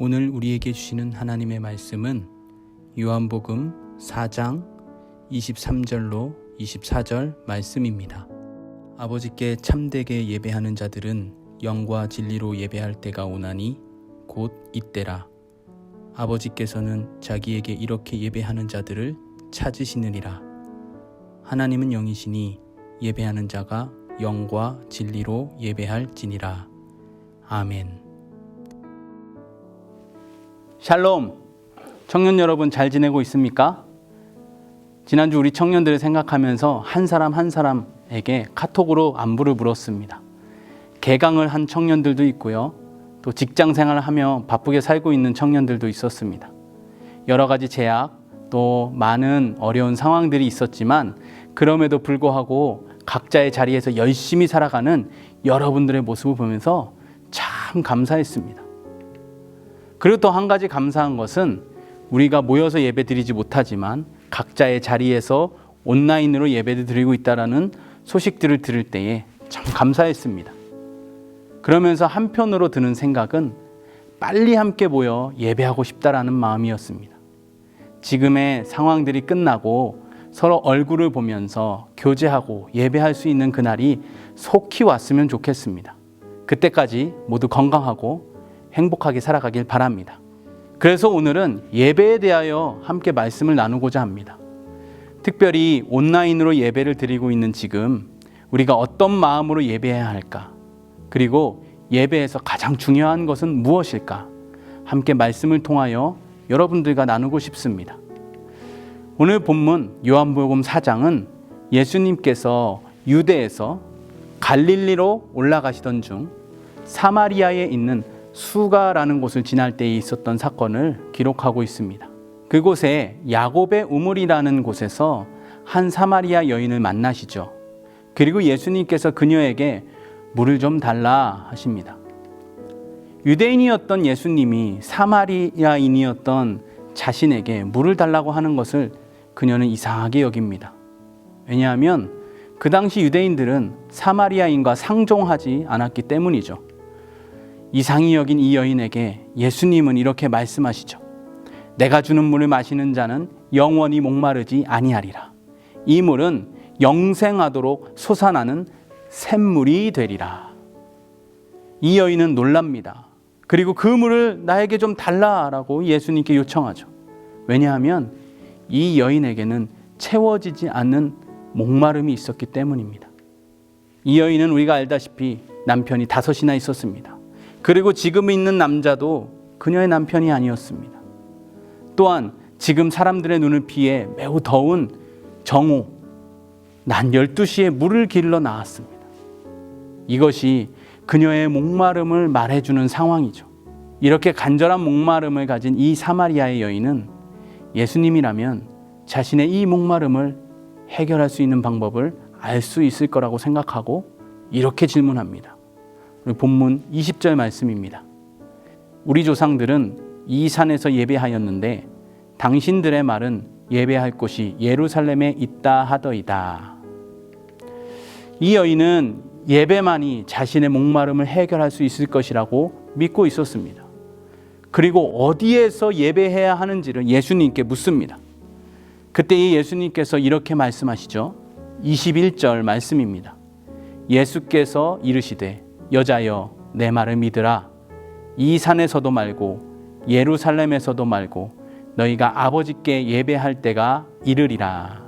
오늘 우리에게 주시는 하나님의 말씀은 요한복음 4장 23절로 24절 말씀입니다. 아버지께 참되게 예배하는 자들은 영과 진리로 예배할 때가 오나니 곧 이때라. 아버지께서는 자기에게 이렇게 예배하는 자들을 찾으시느니라. 하나님은 영이시니 예배하는 자가 영과 진리로 예배할지니라. 아멘. 샬롬. 청년 여러분 잘 지내고 있습니까? 지난주 우리 청년들을 생각하면서 한 사람 한 사람에게 카톡으로 안부를 물었습니다. 개강을 한 청년들도 있고요. 또 직장 생활을 하며 바쁘게 살고 있는 청년들도 있었습니다. 여러 가지 제약, 또 많은 어려운 상황들이 있었지만 그럼에도 불구하고 각자의 자리에서 열심히 살아가는 여러분들의 모습을 보면서 참 감사했습니다. 그리고 또 한 가지 감사한 것은 우리가 모여서 예배 드리지 못하지만 각자의 자리에서 온라인으로 예배를 드리고 있다라는 소식들을 들을 때에 참 감사했습니다. 그러면서 한편으로 드는 생각은 빨리 함께 모여 예배하고 싶다라는 마음이었습니다. 지금의 상황들이 끝나고 서로 얼굴을 보면서 교제하고 예배할 수 있는 그날이 속히 왔으면 좋겠습니다. 그때까지 모두 건강하고 행복하게 살아가길 바랍니다. 그래서 오늘은 예배에 대하여 함께 말씀을 나누고자 합니다. 특별히 온라인으로 예배를 드리고 있는 지금 우리가 어떤 마음으로 예배해야 할까? 그리고 예배에서 가장 중요한 것은 무엇일까? 함께 말씀을 통하여 여러분들과 나누고 싶습니다. 오늘 본문 요한복음 4장은 예수님께서 유대에서 갈릴리로 올라가시던 중 사마리아에 있는 수가라는 곳을 지날 때에 있었던 사건을 기록하고 있습니다. 그곳에 야곱의 우물이라는 곳에서 한 사마리아 여인을 만나시죠. 그리고 예수님께서 그녀에게 물을 좀 달라 하십니다. 유대인이었던 예수님이 사마리아인이었던 자신에게 물을 달라고 하는 것을 그녀는 이상하게 여깁니다. 왜냐하면 그 당시 유대인들은 사마리아인과 상종하지 않았기 때문이죠. 이상히 여긴 이 여인에게 예수님은 이렇게 말씀하시죠. 내가 주는 물을 마시는 자는 영원히 목마르지 아니하리라. 이 물은 영생하도록 솟아나는 샘물이 되리라. 이 여인은 놀랍니다. 그리고 그 물을 나에게 좀 달라라고 예수님께 요청하죠. 왜냐하면 이 여인에게는 채워지지 않는 목마름이 있었기 때문입니다. 이 여인은 우리가 알다시피 남편이 다섯이나 있었습니다. 그리고 지금 있는 남자도 그녀의 남편이 아니었습니다. 또한 지금 사람들의 눈을 피해 매우 더운 정오, 난 12시에 물을 길러 나왔습니다. 이것이 그녀의 목마름을 말해주는 상황이죠. 이렇게 간절한 목마름을 가진 이 사마리아의 여인은 예수님이라면 자신의 이 목마름을 해결할 수 있는 방법을 알 수 있을 거라고 생각하고 이렇게 질문합니다. 본문 20절 말씀입니다. 우리 조상들은 이 산에서 예배하였는데 당신들의 말은 예배할 곳이 예루살렘에 있다 하더이다. 이 여인은 예배만이 자신의 목마름을 해결할 수 있을 것이라고 믿고 있었습니다. 그리고 어디에서 예배해야 하는지를 예수님께 묻습니다. 그때 이 예수님께서 이렇게 말씀하시죠. 21절 말씀입니다. 예수께서 이르시되 여자여 내 말을 믿으라 이 산에서도 말고 예루살렘에서도 말고 너희가 아버지께 예배할 때가 이르리라.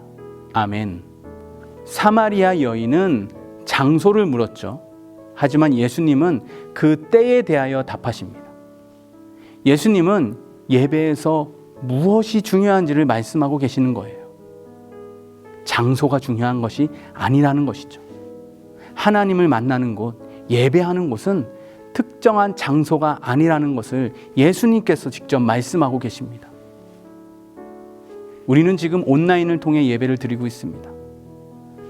아멘. 사마리아 여인은 장소를 물었죠. 하지만 예수님은 그 때에 대하여 답하십니다. 예수님은 예배에서 무엇이 중요한지를 말씀하고 계시는 거예요. 장소가 중요한 것이 아니라는 것이죠. 하나님을 만나는 곳, 예배하는 곳은 특정한 장소가 아니라는 것을 예수님께서 직접 말씀하고 계십니다. 우리는 지금 온라인을 통해 예배를 드리고 있습니다.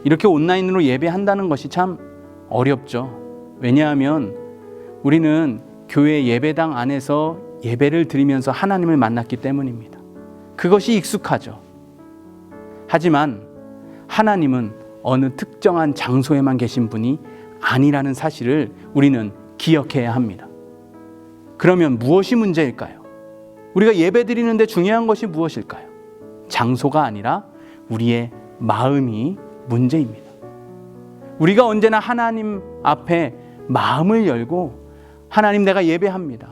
이렇게 온라인으로 예배한다는 것이 참 어렵죠. 왜냐하면 우리는 교회 예배당 안에서 예배를 드리면서 하나님을 만났기 때문입니다. 그것이 익숙하죠. 하지만 하나님은 어느 특정한 장소에만 계신 분이 아니라는 사실을 우리는 기억해야 합니다. 그러면 무엇이 문제일까요? 우리가 예배 드리는데 중요한 것이 무엇일까요? 장소가 아니라 우리의 마음이 문제입니다. 우리가 언제나 하나님 앞에 마음을 열고 하나님 내가 예배합니다.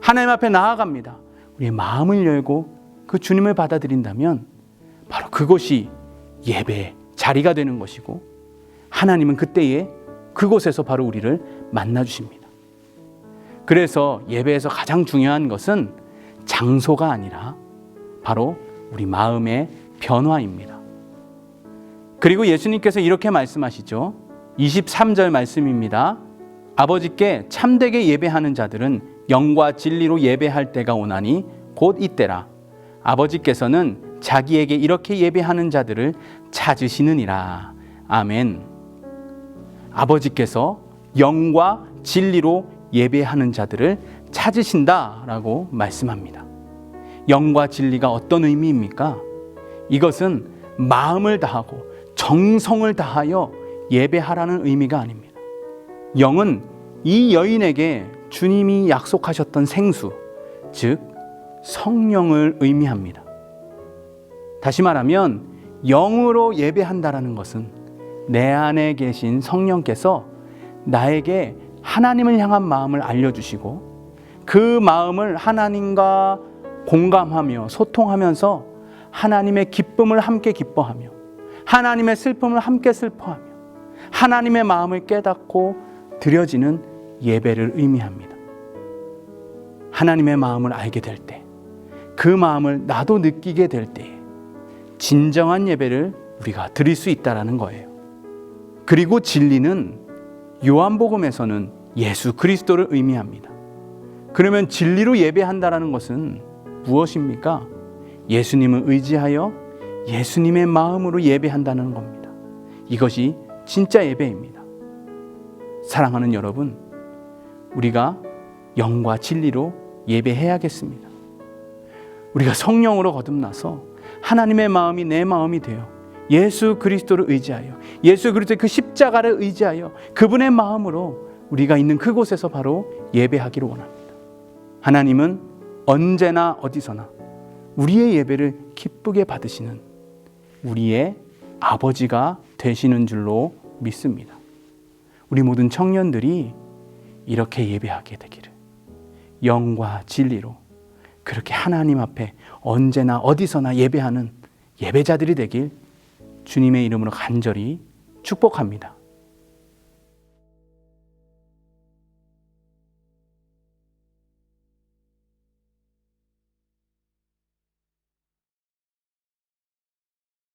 하나님 앞에 나아갑니다. 우리의 마음을 열고 그 주님을 받아들인다면 바로 그것이 예배의 자리가 되는 것이고 하나님은 그때에 그곳에서 바로 우리를 만나 주십니다. 그래서 예배에서 가장 중요한 것은 장소가 아니라 바로 우리 마음의 변화입니다. 그리고 예수님께서 이렇게 말씀하시죠. 23절 말씀입니다. 아버지께 참되게 예배하는 자들은 영과 진리로 예배할 때가 오나니 곧 이때라. 아버지께서는 자기에게 이렇게 예배하는 자들을 찾으시느니라. 아멘. 아버지께서 영과 진리로 예배하는 자들을 찾으신다라고 말씀합니다. 영과 진리가 어떤 의미입니까? 이것은 마음을 다하고 정성을 다하여 예배하라는 의미가 아닙니다. 영은 이 여인에게 주님이 약속하셨던 생수, 즉 성령을 의미합니다. 다시 말하면 영으로 예배한다라는 것은 내 안에 계신 성령께서 나에게 하나님을 향한 마음을 알려주시고 그 마음을 하나님과 공감하며 소통하면서 하나님의 기쁨을 함께 기뻐하며 하나님의 슬픔을 함께 슬퍼하며 하나님의 마음을 깨닫고 드려지는 예배를 의미합니다. 하나님의 마음을 알게 될 때, 그 마음을 나도 느끼게 될 때에 진정한 예배를 우리가 드릴 수 있다라는 거예요. 그리고 진리는 요한복음에서는 예수 그리스도를 의미합니다. 그러면 진리로 예배한다라는 것은 무엇입니까? 예수님을 의지하여 예수님의 마음으로 예배한다는 겁니다. 이것이 진짜 예배입니다. 사랑하는 여러분, 우리가 영과 진리로 예배해야겠습니다. 우리가 성령으로 거듭나서 하나님의 마음이 내 마음이 되어 예수 그리스도를 의지하여 예수 그리스도의 그 십자가를 의지하여 그분의 마음으로 우리가 있는 그곳에서 바로 예배하기를 원합니다. 하나님은 언제나 어디서나 우리의 예배를 기쁘게 받으시는 우리의 아버지가 되시는 줄로 믿습니다. 우리 모든 청년들이 이렇게 예배하게 되기를 영과 진리로 그렇게 하나님 앞에 언제나 어디서나 예배하는 예배자들이 되길 주님의 이름으로 간절히 축복합니다.